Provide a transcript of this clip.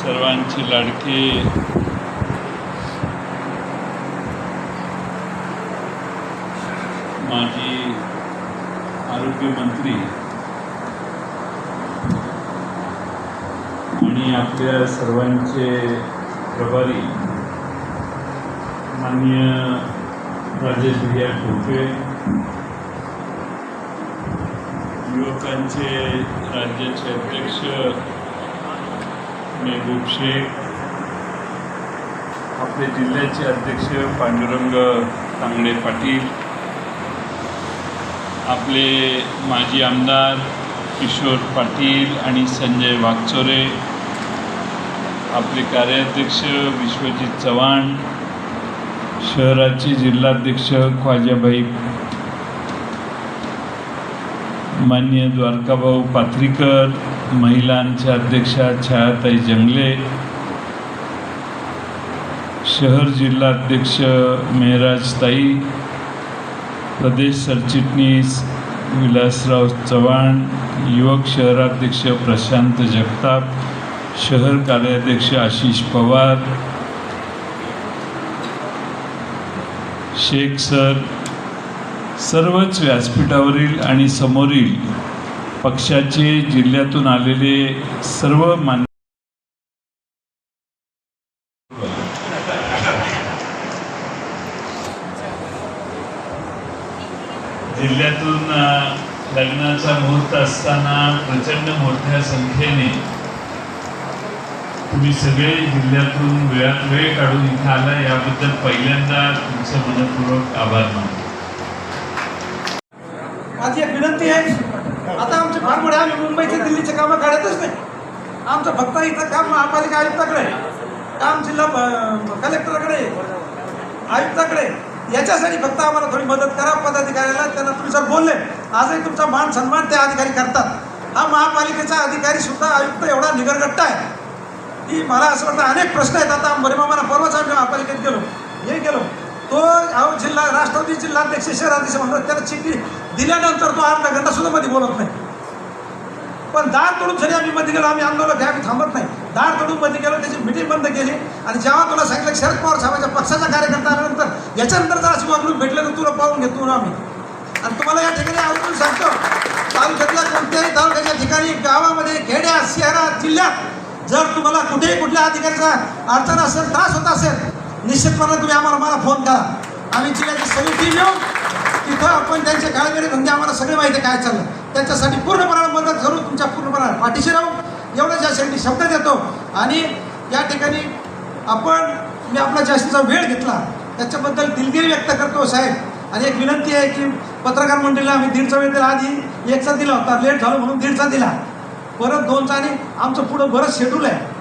सर्वांची लाडकी माजी आरोग्यमंत्री आणि आपल्या सर्वांचे प्रभारी माननीय राजेश भैया टोपे युवकांचे राज्याचे अध्यक्ष मेहबूब शेख आपले जिल्ह्याचे अध्यक्ष पांडुरंग तांगडे पाटील आपले माजी आमदार किशोर पाटील आणि संजय वागचोरे आपले कार्याध्यक्ष विश्वजित चव्हाण शहराचे जिल्हाध्यक्ष ख्वाजाबाई मान्य द्वारकाभाऊ पात्रीकर महिलांच्या अध्यक्षा छायाताई जंगले शहर जिल्हाध्यक्ष मेहराजताई प्रदेश सरचिटणीस विलासराव चव्हाण युवक शहराध्यक्ष प्रशांत जगताप शहर कार्याध्यक्ष आशिष पवार शेख सर सर्वच व्यासपीठावरील आणि समोरील पक्षाचे जिल्ह्यातून आलेले सर्व मान जिल्ह्यातून लग्नाचा मुहूर्त असताना प्रचंड मोठ्या संख्येने तुम्ही सगळे जिल्ह्यातून वेळात वेळ काढून इथं आला. याबद्दल पहिल्यांदा तुमचं मनपूर्वक आभार मानतो. माझी एक विनंती आहे. आता आमचे भागमुळे आम्ही मुंबईचे दिल्लीचे कामं काढतच नाही. आमचं फक्त इथं काम महापालिका आयुक्ताकडे काम जिल्हा कलेक्टरकडे आयुक्ताकडे याच्यासाठी फक्त आम्हाला थोडी मदत करा पदाधिकाऱ्याला. त्यांना तुम्ही जर बोलले आजही तुमचा मान सन्मान ते अधिकारी करतात. हा महापालिकेचा अधिकारी सुद्धा आयुक्त एवढा निगरगट्टा आहे. की मला असं वाटतं अनेक प्रश्न आहेत. आता बरेमामाला परवाच आम्ही महापालिकेत गेलो. हे गेलो. तो अहो जिल्हा राष्ट्रवादी जिल्हाध्यक्ष शहराध्यक्ष म्हणतात त्याला चिठ्ठी दिल्यानंतर तो अर्धा घंटा सुद्धा मध्ये बोलत नाही. पण दार तोडून जरी आम्ही मध्ये गेलो आम्ही आंदोलन घ्या आम्ही थांबत नाही. दार तोडून मध्ये गेलो त्याची मिटिंग बंद केली. आणि जेव्हा तुला सांगितलं की शरद पवार साहेबांच्या पक्षाचा कार्यकर्ता आल्यानंतर याच्यानंतर जर अशी वागणूक भेटलं तर तुला पाहून घेतो ना आम्ही. आणि तुम्हाला या ठिकाणी आवडून सांगतो तालुक्यातल्या कोणत्याही तालुक्याच्या ठिकाणी गावामध्ये खेड्यात शहरात जिल्ह्यात जर तुम्हाला कुठेही कुठल्या अधिकाऱ्याचा अडचण असेल त्रास होत असेल निश्चितपणे तुम्ही आम्हाला मला फोन करा. आम्ही जिल्ह्याची सगळी टीम येऊन तिथं आपण त्यांचे काळगडी धंदे आम्हाला सगळे माहिती आहे काय चाललं त्याच्यासाठी पूर्णपणाला मदत करू तुमच्या पूर्णपणे पाठीशी राहू. एवढं ज्यासाठी शब्द देतो. आणि या ठिकाणी आपण मी आपला जास्तीचा वेळ घेतला. त्याच्याबद्दल दिलगिरी व्यक्त करतो साहेब. आणि एक विनंती आहे की पत्रकार मंडळीला आम्ही दीडचा वेळ दिला. आधी एकचा दिला होता. लेट झालो म्हणून दीडचा दिला. परत दोनचा आणि आमचं पुढं बरंच शेड्यूल आहे.